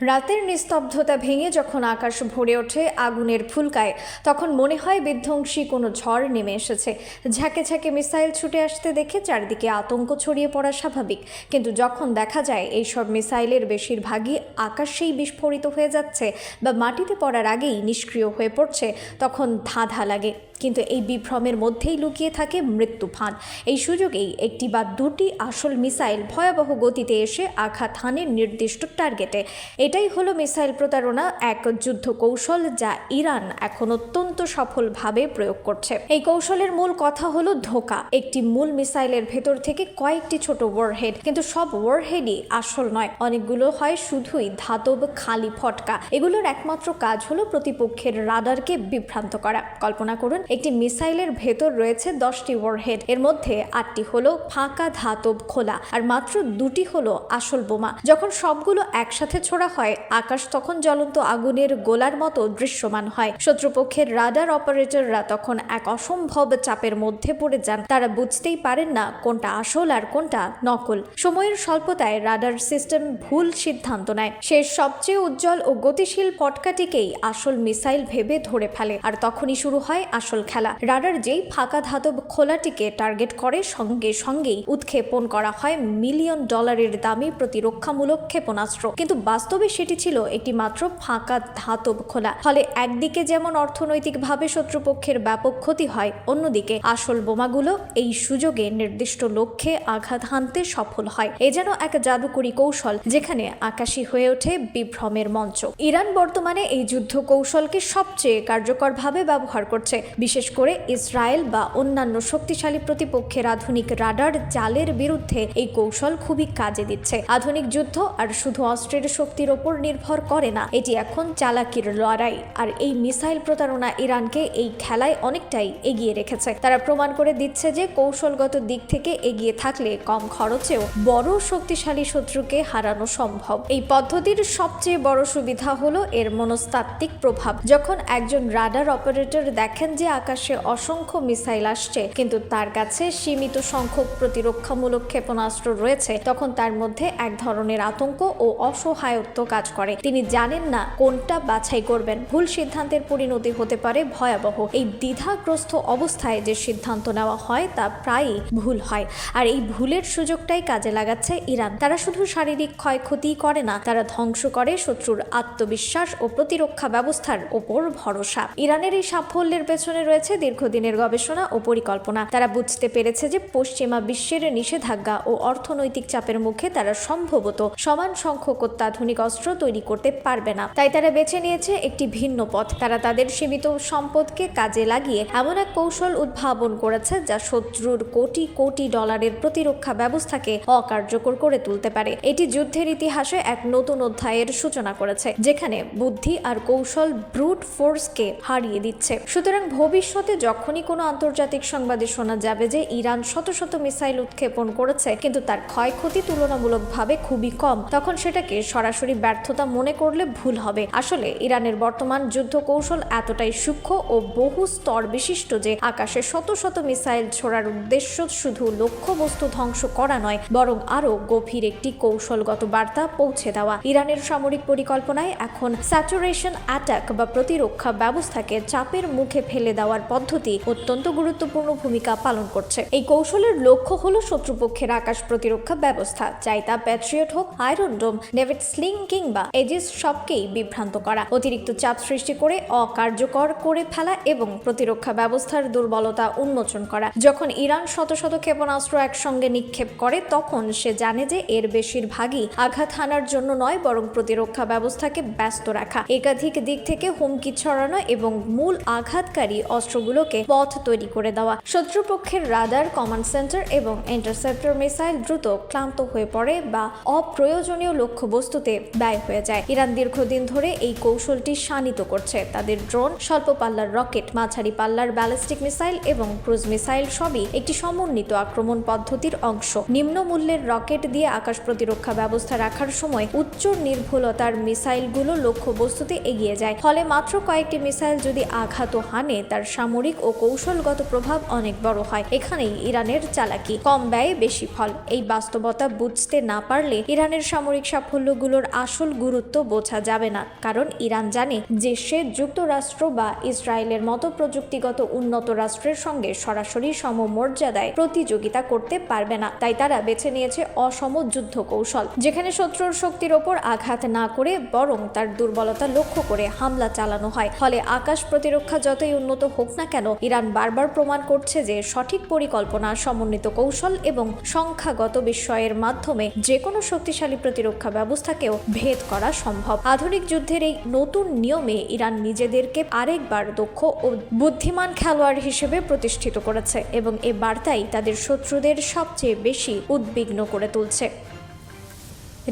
রাতের নিস্তব্ধতা ভেঙে যখন আকাশ ভরে ওঠে, আগুনের ফুলকায়, তখন মনে হয় বিধ্বংসী কোনো ঝড় নেমে এসেছে। ঝাঁকে ঝাঁকে মিসাইল ছুটে আসতে দেখে চারদিকে আতঙ্ক ছড়িয়ে পড়া স্বাভাবিক। কিন্তু যখন দেখা যায়, এইসব মিসাইলের বেশিরভাগই আকাশেই বিস্ফোরিত হয়ে যাচ্ছে বা মাটিতে পড়ার আগেই নিষ্ক্রিয় হয়ে পড়ছে, তখন ধাঁধা লাগে। কিন্তু এই বিভ্রমের মধ্যেই লুকিয়ে থাকে মৃত্যু ফাঁদ। এই সুযোগেই একটি বা দুটি আসল মিসাইল ভয়াবহ গতিতে এসে আঘাত হানে নির্দিষ্ট টার্গেটে। এটাই হলো মিসাইল প্রতারণা, এক যুদ্ধ কৌশল যা ইরান এখন অত্যন্ত সফলভাবে প্রয়োগ করছে। এই কৌশলের মূল কথা হলো ধোকা। একটি মূল মিসাইলের ভেতর থেকে কয়েকটি ছোট ওয়ারহেড কিন্তু সব ওয়ারহেডই আসল নয়। অনেকগুলো হয় শুধুই ধাতব খালি ফটকা। এগুলোর একমাত্র কাজ হলো প্রতিপক্ষের রাডারকে বিভ্রান্ত করা। কল্পনা করুন একটি মিসাইলের ভেতর রয়েছে দশটি ওয়ারহেড এর মধ্যে আটটি হলো ফাঁকা ধাতব খোলা আর মাত্র দুটি হলো আসল বোমা। যখন সবগুলো একসাথে ছোড়া হয়, আকাশ তখন জ্বলন্ত আগুনের গোলার মতো দৃশ্যমান হয়। শত্রুপক্ষের রাডার অপারেটররা তখন এক অসম্ভব চাপের মধ্যে পড়ে যান। তারা বুঝতেই পারেন না কোনটা আসল আর কোনটা নকল। সময়ের স্বল্পতায় রাডার সিস্টেম ভুল সিদ্ধান্ত নেয়। সে সবচেয়ে উজ্জ্বল ও গতিশীল পটকাটিকেই আসল মিসাইল ভেবে ধরে ফেলে। আর তখনই শুরু হয় আসল খেলা। রাডার যেই ফাঁকা ধাতব খোলাটিকে টার্গেট করে, সঙ্গে সঙ্গেই উৎক্ষেপণ করা হয় মিলিয়ন ডলারের দামি প্রতিরক্ষামূলক ক্ষেপণাস্ত্র। কিন্তু বাস্তবে সেটি ছিল একটি মাত্র ফাঁকা ধাতব খোলা। ফলে একদিকে যেমন অর্থনৈতিকভাবে শত্রুপক্ষের ব্যাপক ক্ষতি হয়, অন্যদিকে আসল বোমাগুলো এই সুযোগে নির্দিষ্ট লক্ষ্যে আঘাত হানতে সফল হয়। এ যেন এক জাদুকরী কৌশল, যেখানে আকাশী হয়ে ওঠে বিভ্রমের মঞ্চ। ইরান বর্তমানে এই যুদ্ধ কৌশলকে সবচেয়ে কার্যকরভাবে ব্যবহার করছে। বিশেষ করে ইসরায়েল বা অন্যান্য শক্তিশালী প্রতিপক্ষের আধুনিক রাডার, জালের বিরুদ্ধে এই কৌশল খুবই কাজে দিচ্ছে। আধুনিক যুদ্ধ আর শুধু অস্ত্রের শক্তির ওপর নির্ভর করে না, এটি এখন চালাকির লড়াই। আর এই মিসাইল প্রতারণা ইরানকে এই খেলায় অনেকটাই এগিয়ে রেখেছে। তারা প্রমাণ করে দিচ্ছে যে কৌশলগত দিক থেকে এগিয়ে থাকলে কম খরচেও বড় শক্তিশালী শত্রুকে হারানো সম্ভব। এই পদ্ধতির সবচেয়ে বড় সুবিধা হলো এর মনস্তাত্ত্বিক প্রভাব। যখন একজন রাডার অপারেটর দেখেন যে আকাশে অসংখ্য মিসাইল আসছে, কিন্তু তার কাছে সীমিত সংখ্যক প্রতিরক্ষামূলক ক্ষেপণাস্ত্র রয়েছে। তখন তার মধ্যে এক ধরনের আতঙ্ক ও অসহায়ত্ব কাজ করে। তিনি জানেন না কোনটা বাছাই করবেন। ভুল সিদ্ধান্তের পরিণতি হতে পারে ভয়াবহ। এই দ্বিধাগ্রস্ত অবস্থায় যে সিদ্ধান্ত নেওয়া হয়, তা প্রায়ই ভুল হয়। আর এই ভুলের সুযোগটাই কাজে লাগাচ্ছে ইরান। তারা শুধু শারীরিক ক্ষয়ক্ষতি করে না, তারা ধ্বংস করে শত্রুর আত্মবিশ্বাস ও প্রতিরক্ষা ব্যবস্থার ওপর ভরসা। ইরানের এই সাফল্যের পেছনে রয়েছে দীর্ঘদিনের গবেষণা ও পরিকল্পনা। তারা বুঝতে পেরেছে যে পশ্চিমা বিশ্বের নিষেধাজ্ঞা ও অর্থনৈতিক চাপের মুখে তারা সম্ভবত সমান সংখ্যক অত্যাধুনিক অস্ত্র তৈরি করতে পারবে না। তাই তারা বেছে নিয়েছে একটি ভিন্ন পথ। তারা তাদের সীমিত সম্পদকে কাজে লাগিয়ে এমন এক কৌশল উদ্ভাবন করেছে যা শত্রুর কোটি কোটি ডলারের প্রতিরক্ষা ব্যবস্থাকে অকার্যকর করে তুলতে পারে। এটি যুদ্ধের ইতিহাসে এক নতুন অধ্যায়ের সূচনা করেছে, যেখানে বুদ্ধি আর কৌশল ব্রুট ফোর্সকে হারিয়ে দিচ্ছে। সুতরাং ভবিষ্যতে যখনই কোনো আন্তর্জাতিক সংবাদে শোনা যাবে যে ইরান শত শত মিসাইল উৎক্ষেপণ করেছে, কিন্তু তার ক্ষয়ক্ষতি তুলনামূলকভাবে খুবই কম, তখন সেটাকে সরাসরি ব্যর্থতা মনে করলে ভুল হবে। আসলে ইরানের বর্তমান যুদ্ধ কৌশল এতটাই সূক্ষ্ম ও বহু স্তর বিশিষ্ট যে আকাশে শত শত মিসাইল ছোড়ার উদ্দেশ্য শুধু লক্ষ্যবস্তু ধ্বংস করা নয়, বরং আরও গভীর একটি কৌশলগত বার্তা পৌঁছে দেওয়া। ইরানের সামরিক পরিকল্পনায় এখন স্যাচুরেশন অ্যাটাক বা প্রতিরক্ষা ব্যবস্থাকে চাপের মুখে ফেলে দেওয়ার পদ্ধতি অত্যন্ত গুরুত্বপূর্ণ ভূমিকা পালন করছে। এই কৌশলের লক্ষ্য হলো শত্রুপক্ষের আকাশ প্রতিরক্ষা ব্যবস্থা, চাই তা প্যাট্রিয়ট হোক, আয়রন ডোম, নেভেট স্লিং কিংবা এজিস সবকেই বিভ্রান্ত করা। অতিরিক্ত চাপ সৃষ্টি করে অকার্যকর করে ফেলা এবং প্রতিরক্ষা ব্যবস্থার দুর্বলতা উন্মোচন করা। যখন ইরান শত শত ক্ষেপণাস্ত্র একসঙ্গে নিক্ষেপ করে, তখন সে জানে যে এর বেশিরভাগই আঘাত হানার জন্য নয়, বরং প্রতিরক্ষা ব্যবস্থাকে ব্যস্ত রাখা। একাধিক দিক থেকে হুমকি ছড়ানো এবং মূল আঘাতকারী অস্ত্রগুলোকে পথ তৈরি করে দেওয়া। শত্রুপক্ষের রাডার, কমান্ড সেন্টার এবং ইন্টারসেপ্টর মিসাইল দ্রুত ক্লান্ত হয়ে পড়ে বা অপ্রয়োজনীয় লক্ষ্যবস্তুতে ব্যয় হয়ে যায়। ইরান দীর্ঘদিন ধরে এই কৌশলটি শানিত করছে। তাদের ড্রোন স্বল্প পাল্লার রকেট, মাঝারি পাল্লার ব্যালিস্টিক মিসাইল এবং ক্রুজ মিসাইল সবই একটি সমন্বিত আক্রমণ পদ্ধতির অংশ। নিম্ন মূল্যের রকেট দিয়ে আকাশ প্রতিরক্ষা ব্যবস্থা রাখার সময় উচ্চ নির্ভুলতার মিসাইলগুলো লক্ষ্যবস্তুতে এগিয়ে যায়। ফলে মাত্র কয়েকটি মিসাইল যদি আঘাত হানে, তার সামরিক ও কৌশলগত প্রভাব অনেক বড় হয়। এখানেই ইরানের চালাকি কম ব্যয়ে বেশি ফল। এই বাস্তবতা বুঝতে না পারলে ইরানের সামরিক সাফল্যগুলোর আসল গুরুত্ব বোঝা যাবে না। কারণ ইরান জানে যে সে যুক্তরাষ্ট্র বা ইসরায়েলের মতো প্রযুক্তিগত উন্নত রাষ্ট্রের সঙ্গে সরাসরি সমমর্যাদায় প্রতিযোগিতা করতে পারবে না। তাই তারা বেছে নিয়েছে অসম যুদ্ধ কৌশল, যেখানে শত্রুর শক্তির ওপর আঘাত না করে বরং তার দুর্বলতা লক্ষ্য করে হামলা চালানো হয়। ফলে আকাশ প্রতিরক্ষা যতই উন্নত হোক না কেন, ইরান বারবার প্রমাণ করছে যে সঠিক পরিকল্পনা, সমন্বিত কৌশল এবং সংখ্যাগত বিস্ময়ের মাধ্যমে যে কোনো শক্তিশালী প্রতিরক্ষা ব্যবস্থাকেও ভেদ করা সম্ভব। আধুনিক যুদ্ধের এই নতুন নিয়মে ইরান নিজেদেরকে আরেকবার দক্ষ ও বুদ্ধিমান খেলোয়াড় হিসেবে প্রতিষ্ঠিত করেছে এবং এ বার্তাই তাদের শত্রুদের সবচেয়ে বেশি উদ্বিগ্ন করে তুলছে।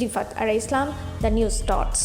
রিফাত আর ইসলাম, দ্য নিউজ ডটস।